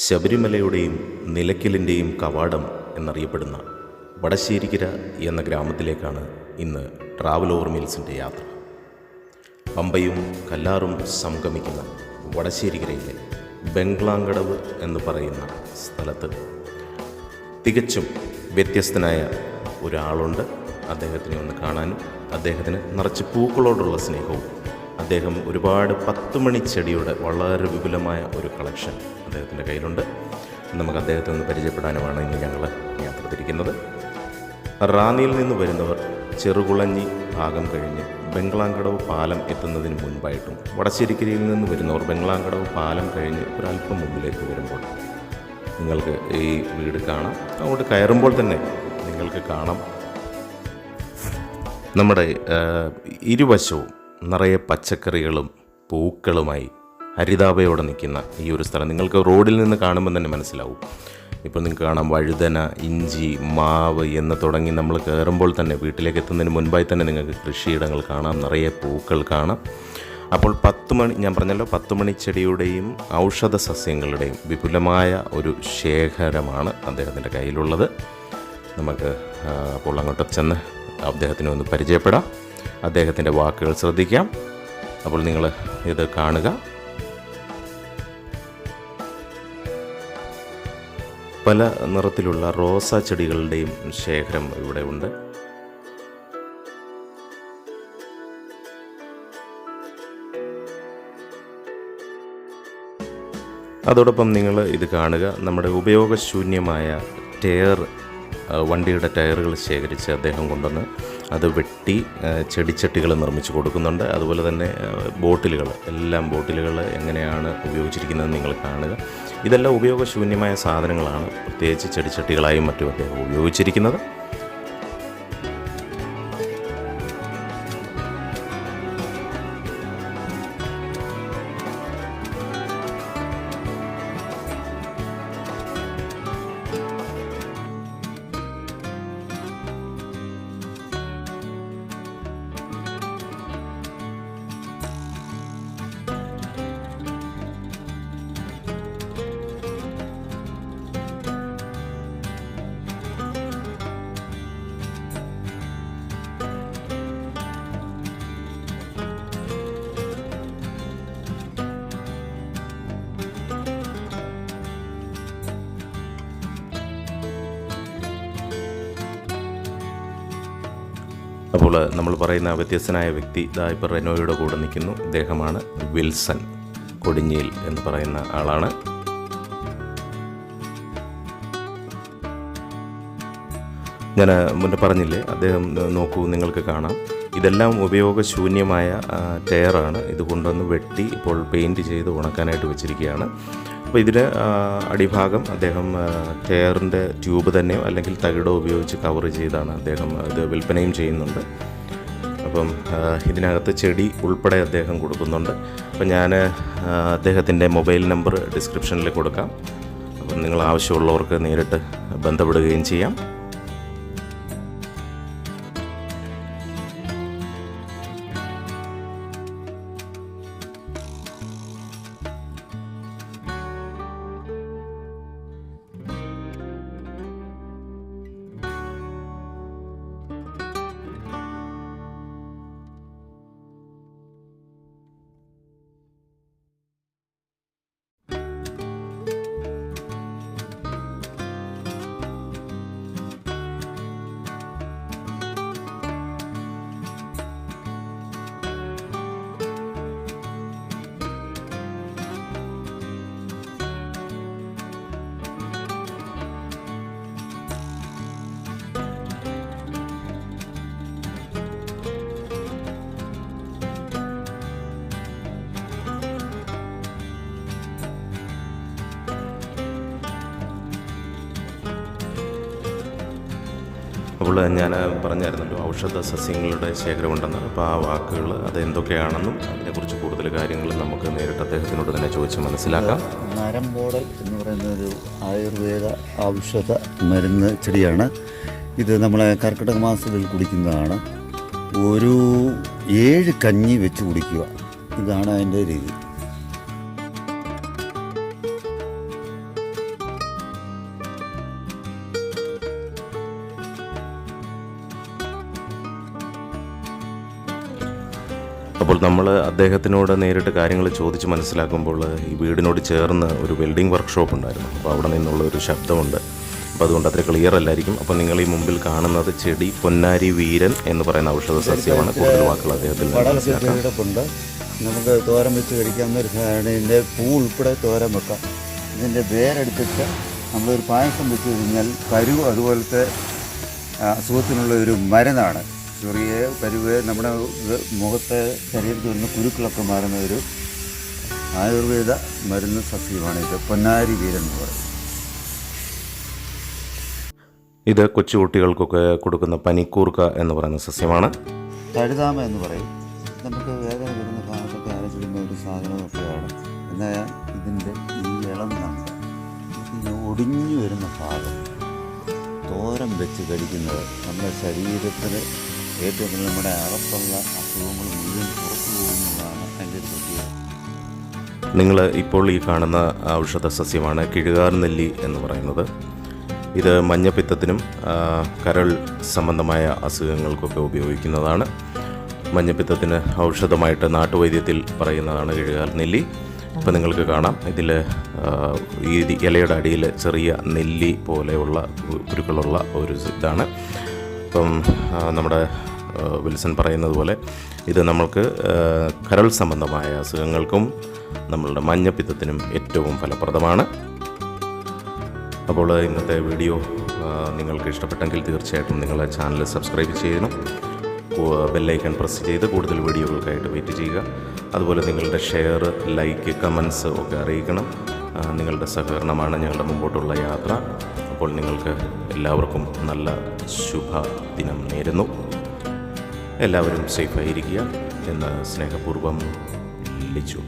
ശബരിമലയുടെയും നിലയ്ക്കലിന്റെയും കവാടം എന്നറിയപ്പെടുന്ന വടശ്ശേരിക്കര എന്ന ഗ്രാമത്തിലേക്കാണ് ഇന്ന് ട്രാവൽ ഓവർ മിൽസിന്റെ യാത്ര. പമ്പയും കല്ലാറും സംഗമിക്കുന്ന വടശ്ശേരിക്കരയിലെ ബംഗ്ലാങ്കടവ് എന്ന് പറയുന്ന സ്ഥലത്ത് തികച്ചും വ്യത്യസ്തനായ ഒരാളുണ്ട്. അദ്ദേഹത്തിനെ ഒന്ന് കാണാനും അദ്ദേഹത്തിന് നിറച്ച് പൂക്കളോടുള്ള സ്നേഹവും അദ്ദേഹം ഒരുപാട് പത്ത് മണി ചെടിയുടെ വളരെ വിപുലമായ ഒരു കളക്ഷൻ അദ്ദേഹത്തിന്റെ കയ്യിലുണ്ട്. നമുക്ക് അദ്ദേഹത്തെ ഒന്ന് പരിചയപ്പെടാനുമാണ് ഇന്ന് ഞങ്ങൾ യാത്ര തിരിക്കുന്നത് റാന്നിയിൽ നിന്ന് വരുന്നവർ ചെറുകുളഞ്ഞി ഭാഗം കഴിഞ്ഞ് ബംഗ്ലാങ്കടവ് പാലം എത്തുന്നതിന് മുൻപായിട്ടും വടശ്ശേരിക്കരയിൽ നിന്ന് വരുന്നവർ ബംഗ്ലാങ്കടവ് പാലം കഴിഞ്ഞ് ഒരല്പം മുമ്പിലേക്ക് വരുമ്പോൾ നിങ്ങൾക്ക് ഈ വീട് കാണാം. അങ്ങോട്ട് കയറുമ്പോൾ തന്നെ നിങ്ങൾക്ക് കാണാം. നമ്മുടെ ഇരുവശവും നിറയെ പച്ചക്കറികളും പൂക്കളുമായി ഹരിതാപയോടെ നിൽക്കുന്ന ഈ ഒരു സ്ഥലം നിങ്ങൾക്ക് റോഡിൽ നിന്ന് കാണുമ്പോൾ തന്നെ മനസ്സിലാവും. ഇപ്പോൾ നിങ്ങൾക്ക് കാണാം വഴുതന ഇഞ്ചി മാവ് എന്ന് തുടങ്ങി നമ്മൾ കയറുമ്പോൾ തന്നെ വീട്ടിലേക്ക് എത്തുന്നതിന് മുൻപായി തന്നെ നിങ്ങൾക്ക് കൃഷിയിടങ്ങൾ കാണാം നിറയെ പൂക്കൾ കാണാം. അപ്പോൾ പത്ത് മണി ഞാൻ പറഞ്ഞല്ലോ പത്ത് മണി ചെടിയുടെയും ഔഷധ സസ്യങ്ങളുടെയും വിപുലമായ ഒരു ശേഖരമാണ് അദ്ദേഹത്തിന്റെ കയ്യിലുള്ളത്. നമുക്ക് അപ്പോൾ അങ്ങോട്ട് ചെന്ന് അദ്ദേഹത്തിനെ ഒന്ന് പരിചയപ്പെടാം. അദ്ദേഹത്തിന്റെ വാക്കുകൾ ശ്രദ്ധിക്കാം. അപ്പോൾ നിങ്ങൾ ഇത് കാണുക. പല നിറത്തിലുള്ള റോസാ ചെടികളുടെയും ശേഖരം ഇവിടെ ഉണ്ട്. അതോടൊപ്പം നിങ്ങൾ ഇത് കാണുക. നമ്മുടെ ഉപയോഗശൂന്യമായ ടയർ വണ്ടിയുടെ ടയറുകൾ ശേഖരിച്ച് അദ്ദേഹം കൊണ്ടുവന്ന് അത് വെട്ടി ചെടിച്ചട്ടികൾ നിർമ്മിച്ചു കൊടുക്കുന്നുണ്ട്. അതുപോലെ തന്നെ ബോട്ടിലുകൾ എല്ലാം ബോട്ടിലുകൾ എങ്ങനെയാണ് ഉപയോഗിച്ചിരിക്കുന്നത് നിങ്ങൾ കാണുക. ഇതെല്ലാം ഉപയോഗശൂന്യമായ സാധനങ്ങളാണ്. പ്രത്യേകിച്ച് ചെടിച്ചട്ടികളായും മറ്റുമൊക്കെ ഉപയോഗിച്ചിരിക്കുന്നത്. അപ്പോൾ നമ്മൾ പറയുന്ന വ്യത്യസ്തനായ വ്യക്തി ഇതാ ഇപ്പോൾ റെനോയുടെ കൂടെ നിൽക്കുന്നു. ഇദ്ദേഹമാണ് വിൽസൺ കൊടിഞ്ഞിയിൽ എന്ന് പറയുന്ന ആളാണ്. ഞാൻ മുന്നേ പറഞ്ഞില്ലേ അദ്ദേഹം നോക്കൂ നിങ്ങൾക്ക് കാണാം. ഇതെല്ലാം ഉപയോഗശൂന്യമായ ടയറാണ്. ഇത് കൊണ്ടുവന്ന് വെട്ടി ഇപ്പോൾ പെയിന്റ് ചെയ്ത് ഉണക്കാനായിട്ട് വെച്ചിരിക്കുകയാണ്. അപ്പോൾ ഇതിന് അടിഭാഗം അദ്ദേഹം ചെയറിന്റെ ട്യൂബ് തന്നെയോ അല്ലെങ്കിൽ തകിടോ ഉപയോഗിച്ച് കവർ ചെയ്താണ് അദ്ദേഹം ഇത് വിൽപ്പനയും ചെയ്യുന്നുണ്ട്. അപ്പം ഇതിനകത്ത് ചെടി ഉൾപ്പെടെ അദ്ദേഹം കൊടുക്കുന്നുണ്ട്. അപ്പം ഞാൻ അദ്ദേഹത്തിന്റെ മൊബൈൽ നമ്പർ ഡിസ്ക്രിപ്ഷനിൽ കൊടുക്കാം. അപ്പം നിങ്ങൾ ആവശ്യമുള്ളവർക്ക് നേരിട്ട് ബന്ധപ്പെടുകയും ചെയ്യാം. അപ്പോൾ ഞാൻ പറഞ്ഞായിരുന്നല്ലോ ഔഷധ സസ്യങ്ങളുടെ ശേഖരമുണ്ടെന്ന് അപ്പോൾ ആ വാക്കുകൾ അത് എന്തൊക്കെയാണെന്നും അതിനെക്കുറിച്ച് കൂടുതൽ കാര്യങ്ങൾ നമുക്ക് നേരിട്ട് അദ്ദേഹത്തിനോട് തന്നെ ചോദിച്ച് മനസ്സിലാക്കാം. നരമ്പോടൽ എന്ന് പറയുന്ന ഒരു ആയുർവേദ ഔഷധ മരുന്ന് ചെടിയാണ്. ഇത് നമ്മളെ കർക്കിടക മാസത്തിൽ കുടിക്കുന്നതാണ്. ഒരു ഏഴ് കഞ്ഞി വെച്ച് കുടിക്കുക. ഇതാണ് അതിന്റെ രീതി. അപ്പോൾ നമ്മൾ അദ്ദേഹത്തിനോട് നേരിട്ട് കാര്യങ്ങൾ ചോദിച്ച് മനസ്സിലാക്കുമ്പോൾ ഈ വീടിനോട് ചേർന്ന് ഒരു വെൽഡിംഗ് വർക്ക്ഷോപ്പ് ഉണ്ടായിരുന്നു. അപ്പോൾ അവിടെ നിന്നുള്ള ഒരു ശബ്ദമുണ്ട്. അപ്പോൾ അതുകൊണ്ട് അത്ര ക്ലിയർ അല്ലായിരിക്കും. അപ്പോൾ നിങ്ങൾ ഈ മുമ്പിൽ കാണുന്നത് ചെടി പൊന്നാരി വീരൻ എന്ന് പറയുന്ന ഔഷധ സസ്യമാണ്. കൂടുതൽ വാക്കുകൾ അദ്ദേഹത്തിൽ നമുക്ക് തോരൻ വെച്ച് കഴിക്കാവുന്ന ഒരു സാധനം ഇതിന്റെ പൂ ഉൾപ്പെടെ തോരൻ വെക്കാം. ഇതിന്റെ വേരെടുത്തിട്ട് നമ്മളൊരു പായസം വെച്ച് കഴിഞ്ഞാൽ കരു അതുപോലത്തെ അസുഖത്തിനുള്ള ഒരു മരുന്നാണ്. ചെറിയ കരുവ് നമ്മുടെ മുഖത്തെ ശരീരത്തിൽ നിന്ന് കുരുക്കളൊക്കെ മാറുന്ന ഒരു ആയുർവേദ മരുന്ന് സസ്യമാണ് ഇത്. പൊന്നാരി വീരൻ എന്ന് പറയും. ഇത് കൊച്ചുകുട്ടികൾക്കൊക്കെ കൊടുക്കുന്ന പനിക്കൂർക്ക എന്ന് പറയുന്ന സസ്യമാണ്. തഴുതാമ എന്ന് പറയും. നമുക്ക് വേദന വരുന്ന ഭാഗത്തൊക്കെ അരച്ചിടുന്ന ഒരു സാധനമൊക്കെയാണ്. എന്നാൽ ഇതിന്റെ ഈ ഇളം നമ്പ് ഇത് ഒടിഞ്ഞു വരുന്ന ഭാഗം തോരം വെച്ച് കഴിക്കുന്നത് നമ്മുടെ ശരീരത്തിന് ഏറ്റവും കൂടുതൽ നമ്മുടെ അറപ്പുള്ള അസുഖങ്ങൾ മുഴുവൻ പുറത്തു പോകുന്നതാണ് അതിന്റെ ശ്രദ്ധ നിങ്ങൾ ഇപ്പോൾ ഈ കാണുന്ന ഔഷധ സസ്യമാണ് കിഴുകാർ നെല്ലി എന്ന് പറയുന്നത്. ഇത് മഞ്ഞപ്പിത്തത്തിനും കരൾ സംബന്ധമായ അസുഖങ്ങൾക്കൊക്കെ ഉപയോഗിക്കുന്നതാണ്. മഞ്ഞപ്പിത്തത്തിന് ഔഷധമായിട്ട് നാട്ടുവൈദ്യത്തിൽ പറയുന്നതാണ് കിഴുകാർ നെല്ലി. ഇപ്പം നിങ്ങൾക്ക് കാണാം. ഇതിൽ ഈ ഇലയുടെ അടിയിൽ ചെറിയ നെല്ലി പോലെയുള്ള കുരുക്കളുള്ള ഒരു ഇതാണ്. ഇപ്പം നമ്മുടെ വിൽസൺ പറയുന്നത് പോലെ ഇത് നമ്മൾക്ക് കരൾ സംബന്ധമായ അസുഖങ്ങൾക്കും നമ്മളുടെ മഞ്ഞപ്പിത്തത്തിനും ഏറ്റവും ഫലപ്രദമാണ്. അപ്പോൾ ഇന്നത്തെ വീഡിയോ നിങ്ങൾക്ക് ഇഷ്ടപ്പെട്ടെങ്കിൽ തീർച്ചയായിട്ടും നിങ്ങൾ ചാനൽ സബ്സ്ക്രൈബ് ചെയ്യണം. ബെല്ലൈക്കൺ പ്രസ് ചെയ്ത് കൂടുതൽ വീഡിയോകൾക്കായിട്ട് വെയിറ്റ് ചെയ്യുക. അതുപോലെ നിങ്ങളുടെ ഷെയർ ലൈക്ക് കമൻസ് ഒക്കെ അറിയിക്കണം. നിങ്ങളുടെ സഹകരണമാണ് ഞങ്ങളുടെ മുമ്പോട്ടുള്ള യാത്ര. അപ്പോൾ നിങ്ങൾക്ക് എല്ലാവർക്കും നല്ല ശുഭ ദിനം നേരുന്നു. എല്ലാവരും സേഫായിരിക്കുക എന്ന് സ്നേഹപൂർവം ലിച്ചു